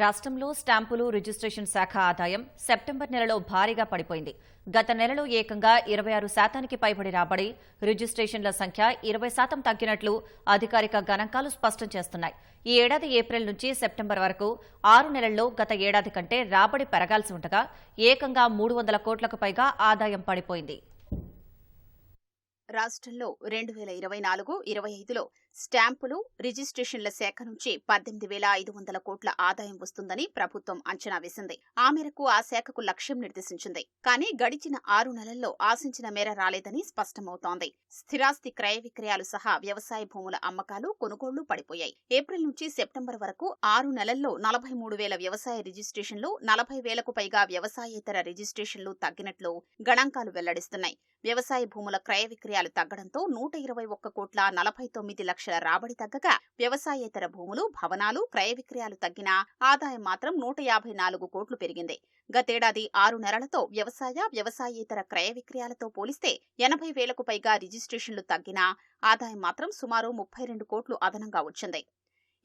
రాష్ట్రంలో స్టాంపులు రిజిస్ట్రేషన్ శాఖ ఆదాయం సెప్టెంబర్ నెలలో భారీగా పడిపోయింది. గత నెలలో ఏకంగా ఇరవై ఆరు శాతానికి పైబడి రాబడి రిజిస్ట్రేషన్ల సంఖ్య ఇరవై శాతం తగ్గినట్లు అధికారిక గణాంకాలు స్పష్టం చేస్తున్నాయి. ఈ ఏడాది ఏప్రిల్ నుంచి సెప్టెంబర్ వరకు ఆరు నెలల్లో గత ఏడాది కంటే రాబడి పెరగాల్సి ఉండగా ఏకంగా మూడు వందల కోట్లకు పైగా ఆదాయం పడిపోయింది. రాష్ట్రంలో రెండు వేల ఇరవై నాలుగు ఇరవై ఐదులో స్టాంపులు రిజిస్ట్రేషన్ల శాఖ నుంచి పద్దెనిమిది వేల ఐదు వందల కోట్ల ఆదాయం వస్తుందని ప్రభుత్వం అంచనా వేసింది. ఆ మేరకు ఆ శాఖకు లక్ష్యం నిర్దేశించింది. కానీ గడిచిన ఆరు నెలల్లో ఆశించిన మేర రాలేదని స్పష్టమవుతోంది. స్థిరాస్తి క్రయ విక్రయాలు సహా వ్యవసాయ భూముల అమ్మకాలు కొనుగోళ్ళు పడిపోయాయి. ఏప్రిల్ నుంచి సెప్టెంబర్ వరకు ఆరు నెలల్లో నలభై మూడు వేల వ్యవసాయ రిజిస్ట్రేషన్లు నలభై వేలకు పైగా వ్యవసాయేతర రిజిస్ట్రేషన్లు తగ్గినట్లు గణాంకాలు వెల్లడిస్తున్నాయి. వ్యవసాయ భూముల క్రయ విక్రయాలు తగ్గడంతో నూట ఇరవై ఒక్క కోట్ల నలభై తొమ్మిది లక్షల రాబడి తగ్గగా వ్యవసాయేతర భూములు భవనాలు క్రయ విక్రయాలు తగ్గినా ఆదాయం మాత్రం నూట యాభై నాలుగు కోట్లు పెరిగింది. గతేడాది ఆరు నెలలతో వ్యవసాయ వ్యవసాయేతర క్రయ విక్రయాలతో పోలిస్తే ఎనభై వేలకు పైగా రిజిస్ట్రేషన్లు తగ్గినా ఆదాయం మాత్రం సుమారు ముప్పై రెండు కోట్లు అదనంగా వచ్చింది.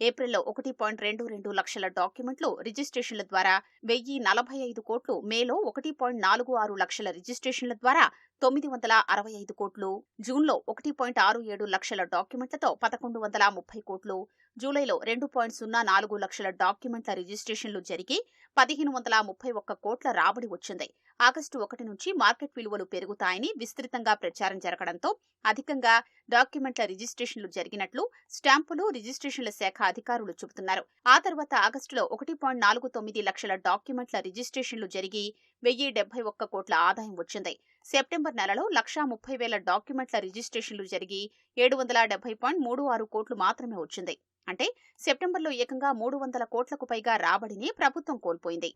ఏప్రిల్లో ఒకటి పాయింట్ రెండు రెండు లక్షల డాక్యుమెంట్లు రిజిస్ట్రేషన్ల ద్వారా వెయ్యి నలభై ఐదు కోట్లు మేలో ఒకటి పాయింట్ నాలుగు ఆరు లక్షల రిజిస్ట్రేషన్ల ద్వారా తొమ్మిది వందల అరవై ఐదు కోట్లు జూన్లో ఒకటి పాయింట్ ఆరు ఏడు లక్షల డాక్యుమెంట్లతో పదకొండు వందల ముప్పై కోట్లు జూలైలో రెండు పాయింట్ సున్నా నాలుగు లక్షల డాక్యుమెంట్ల రిజిస్ట్రేషన్లు జరిగి పదిహేను వందల ముప్పై ఒక్క కోట్ల రాబడి వచ్చింది. ఆగస్టు ఒకటి నుంచి మార్కెట్ విలువలు పెరుగుతాయని విస్తృతంగా ప్రచారం జరగడంతో అధికంగా డాక్యుమెంట్ల రిజిస్ట్రేషన్లు జరిగినట్లు స్టాంపులు రిజిస్ట్రేషన్ల శాఖ అధికారులు చెబుతున్నారు. ఆ తర్వాత ఆగస్టులో ఒకటి పాయింట్ నాలుగు తొమ్మిది లక్షల డాక్యుమెంట్ల రిజిస్ట్రేషన్లు జరిగి వెయ్యి డెబ్బై ఒక్క కోట్ల ఆదాయం వచ్చింది. సెప్టెంబర్ నెలలో లక్షా ముప్పై వేల డాక్యుమెంట్ల రిజిస్ట్రేషన్లు జరిగి ఏడు వందల డెబ్బై పాయింట్ మూడు ఆరు కోట్లు మాత్రమే వచ్చింది. అంటే సెప్టెంబర్లో ఏకంగా మూడు వందల కోట్లకు పైగా రాబడిని ప్రభుత్వం కోల్పోయింది.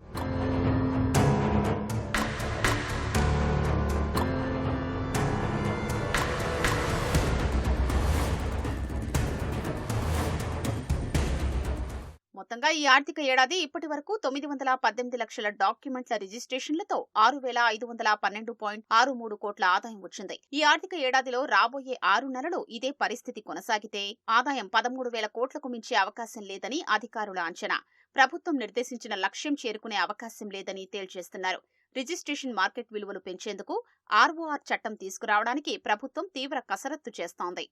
మొత్తంగా ఈ ఆర్థిక ఏడాది ఇప్పటి వరకు తొమ్మిది వందల పద్దెనిమిది లక్షల డాక్యుమెంట్ల రిజిస్ట్రేషన్లతో ఆరు వేల ఐదు వందల పన్నెండు పాయింట్ ఆరు మూడు కోట్ల ఆదాయం వచ్చింది. ఈ ఆర్థిక ఏడాదిలో రాబోయే ఆరు నెలలు ఇదే పరిస్థితి కొనసాగితే ఆదాయం పదమూడు వేల కోట్లకు మించే అవకాశం లేదని అధికారుల అంచనా. ప్రభుత్వం నిర్దేశించిన లక్ష్యం చేరుకునే అవకాశం లేదని తేల్చేస్తున్నారు. రిజిస్ట్రేషన్ మార్కెట్ విలువలు పెంచేందుకు ఆర్ఓఆర్ చట్టం తీసుకురావడానికి ప్రభుత్వం తీవ్ర కసరత్తు చేస్తోంది.